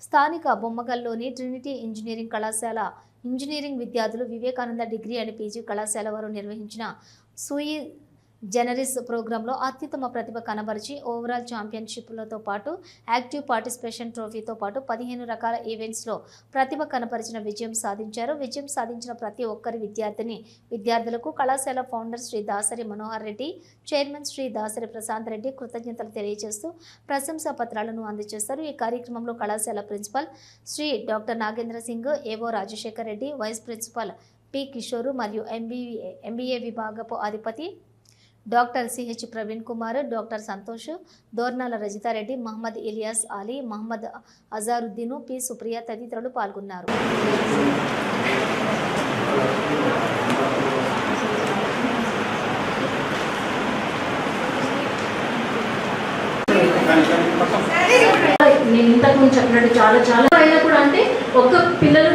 స్థానిక బొమ్మగల్లోని Trinity engineering కళాశాల ఇంజనీరింగ్ విద్యార్థులు వివేకానంద డిగ్రీ అండ్ పీజీ కళాశాల వారు నిర్వహించిన సూయి జనరిస్ ప్రోగ్రాంలో అత్యుత్తమ ప్రతిభ కనబరిచి ఓవరాల్ ఛాంపియన్షిప్లతో పాటు యాక్టివ్ పార్టిసిపేషన్ ట్రోఫీతో పాటు పదిహేను రకాల ఈవెంట్స్లో ప్రతిభ కనపరిచిన విజయం సాధించారు. విజయం సాధించిన ప్రతి ఒక్కరి విద్యార్థిని విద్యార్థులకు కళాశాల ఫౌండర్ శ్రీ దాసరి మనోహర్ రెడ్డి చైర్మన్ శ్రీ దాసరి ప్రశాంత్ రెడ్డి కృతజ్ఞతలు తెలియజేస్తూ ప్రశంసా పత్రాలను అందజేస్తారు. ఈ కార్యక్రమంలో కళాశాల principal Shri doctor Nagendra Singh AO Rajasekhar Reddy vice principal P Kishore మరియు ఎంబీఏ ఎంబీఏ విభాగపు అధిపతి doctor CH Praveen Kumar doctor Santosh Dornala Rajitha Reddy Mohammed Ilyas Ali Mohammed Azharuddin P. Supriya తదితరులు పాల్గొన్నారు. నేను ఇంతకు ముందు చెప్పినట్టు చాలా చాలా అయినా కూడా అంటే ఒక్క పిల్లలు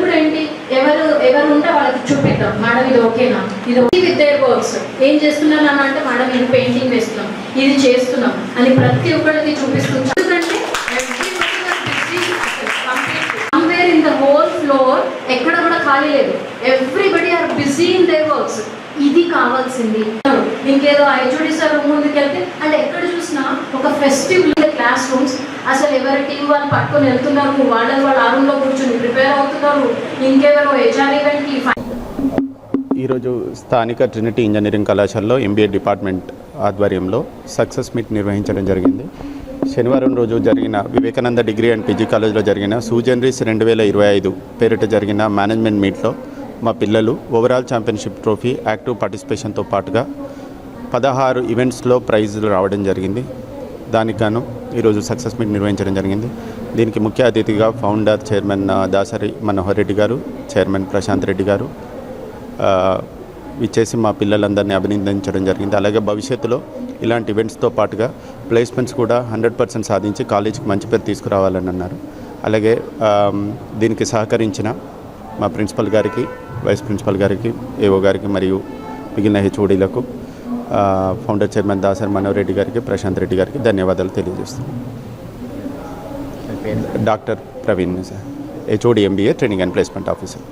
ఎవరు ఉంటే వాళ్ళకి చూపిద్దాం. మేడం ఇది ఓకేనా? ఇది విత్ దేర్ వర్క్స్ ఏం చేస్తున్నాను అని అంటే మేడం ఇది పెయింటింగ్ వేస్తున్నాం. ఇది చేస్తున్నాం అని ప్రతి ఒక్కరికి చూపిస్తుంది ఎందుకంటే somewhere in the whole floor ఎక్కడ కూడా ఖాళీ లేదు. Everybody are busy in their works ఇది కావాల్సింది. ఇంకేదో ఐజోడి సార్ రూమ్ ముందుకు వెళ్తే అంటే ఎక్కడ చూసినా ఒక ఫెస్టివల్ క్లాస్ రూమ్స్ అసలు ఎవరి టీం వాళ్ళు పట్టుకొని వెళ్తున్నారు వాళ్ళని వాళ్ళు ఆ రూమ్లో కూర్చొని ప్రిపేర్ ఇంకెవరో హెచ్ఆర్ ఈవెంట్కి ఈరోజు స్థానిక ట్రినిటీ ఇంజనీరింగ్ కళాశాలలో ఎంబీఏ డిపార్ట్మెంట్ ఆధ్వర్యంలో సక్సెస్ మీట్ నిర్వహించడం జరిగింది. శనివారం రోజు జరిగిన వివేకానంద డిగ్రీ అండ్ పీజీ కాలేజ్లో జరిగిన సూజనరీస్ రెండు వేల ఇరవై ఐదు పేరిట జరిగిన మేనేజ్మెంట్ మీట్లో మా పిల్లలు ఓవరాల్ ఛాంపియన్షిప్ ట్రోఫీ యాక్టివ్ పార్టిసిపేషన్తో పాటుగా పదహారు ఈవెంట్స్లో ప్రైజులు రావడం జరిగింది. దానికి గాను ఈరోజు సక్సెస్ మీట్ నిర్వహించడం జరిగింది. దీనికి ముఖ్య అతిథిగా ఫౌండర్ చైర్మన్ దాసరి మనోహర్ రెడ్డి గారు చైర్మన్ ప్రశాంత్ రెడ్డి గారు ఇచ్చేసి మా పిల్లలందరినీ అభినందించడం జరిగింది. అలాగే భవిష్యత్తులో ఇలాంటి ఈవెంట్స్తో పాటుగా ప్లేస్మెంట్స్ కూడా హండ్రెడ్ పర్సెంట్ సాధించి కాలేజీకి మంచి పేరు తీసుకురావాలని అన్నారు. అలాగే దీనికి సహకరించిన మా ప్రిన్సిపల్ గారికి వైస్ ప్రిన్సిపల్ గారికి ఏఓ గారికి మరియు మిగిలిన హెచ్ఓడీలకు ఫౌండర్ చైర్మన్ దాసరి మనోహర్ రెడ్డి గారికి ప్రశాంత్ రెడ్డి గారికి ధన్యవాదాలు తెలియజేస్తున్నాను. Doctor Praveen sir HOD MBA training and placement officer